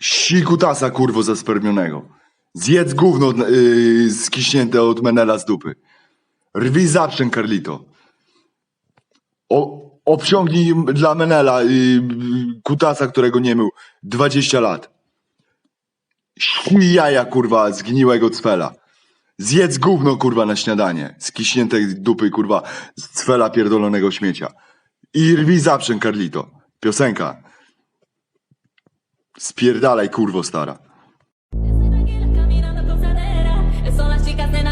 Sikutasa, kurwo zaspermionego. Zjedz gówno yy, skiśnięte od Menela z dupy. Rwij zaprzęg, Carlito. O, obciągnij dla Menela yy, kutasa, którego nie mył 20 lat. Śnij jaja, kurwa, zgniłego cwela. Zjedz gówno, kurwa, na śniadanie. Skiśniętej dupy, kurwa, z cwela pierdolonego śmiecia. I rwij zaprzęg, Carlito. Piosenka. Spierdalaj, kurwo stara. Estoy tranquila caminando posadera. Son las chicas de la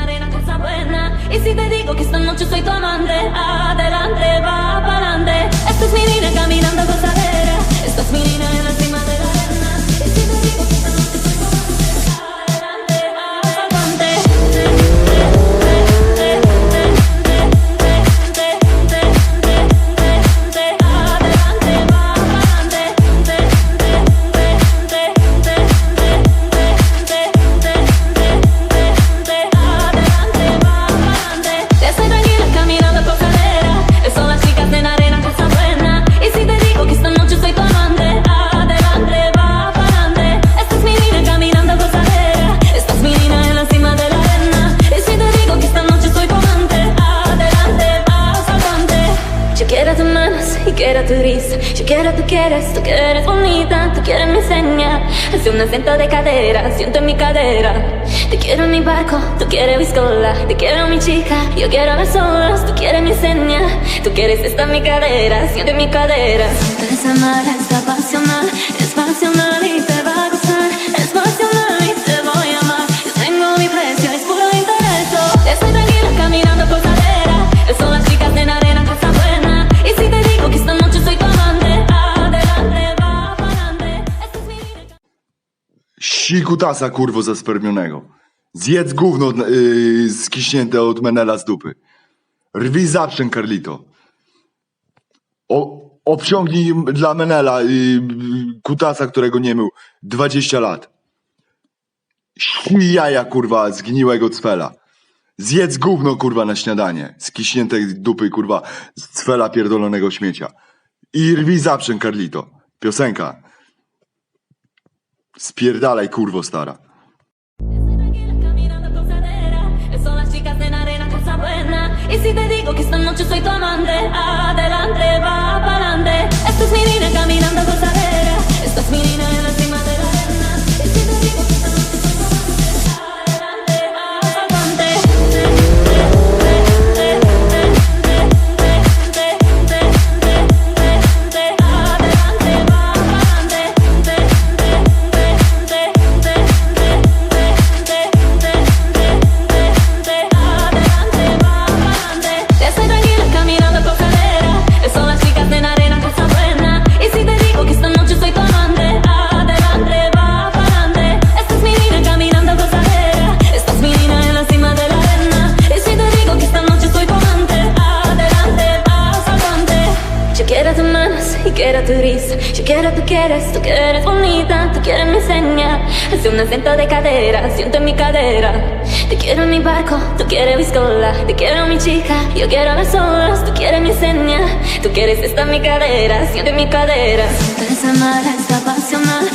arena, cosa buena. Y si te digo que esta noche soy tu amante, adelante, va pa'lante. Esta es mi niña caminando gozadera. Esta es mi niña en la cima de Yo quiero tú quieres, tú que eres bonita, tú quieres mi seña. Hace un acento de cadera, siento en mi cadera. Te quiero en mi barco, tú quieres viscola. Te quiero mi chica, yo quiero ver solos, tú quieres mi seña. Tú quieres esta mi cadera, siento en mi cadera. Sientes amar, es apasional, es pasional Sikutasa, kurwo zaspermionego. Zjedz gówno yy, skiśnięte od Menela z dupy. Rwij zaprzęg, Carlito. O, obciągnij dla Menela yy, kutasa, którego nie mył 20 lat. Śnij jaja, kurwa, zgniłego cwela. Zjedz gówno, kurwa, na śniadanie. Skiśniętej dupy, kurwa, z cwela pierdolonego śmiecia. I rwij zaprzęg, Carlito. Piosenka. Spierdalaj, kurwo stara. Estoy tranquila caminando por cadera. Son las chicas de la arena, cosa buena. Y si te digo que esta noche soy tu amante, adelante, y quiero tu risa. Yo quiero tú quieres, tú que eres bonita, tú quieres mi seña. Hace un acento de cadera, siento en mi cadera. Te quiero en mi barco, tú quieres viscola. Te quiero mi chica, yo quiero ver solos, tú quieres mi seña. Tú quieres esta mi cadera, siento en mi cadera. Sientes amar, es apasional.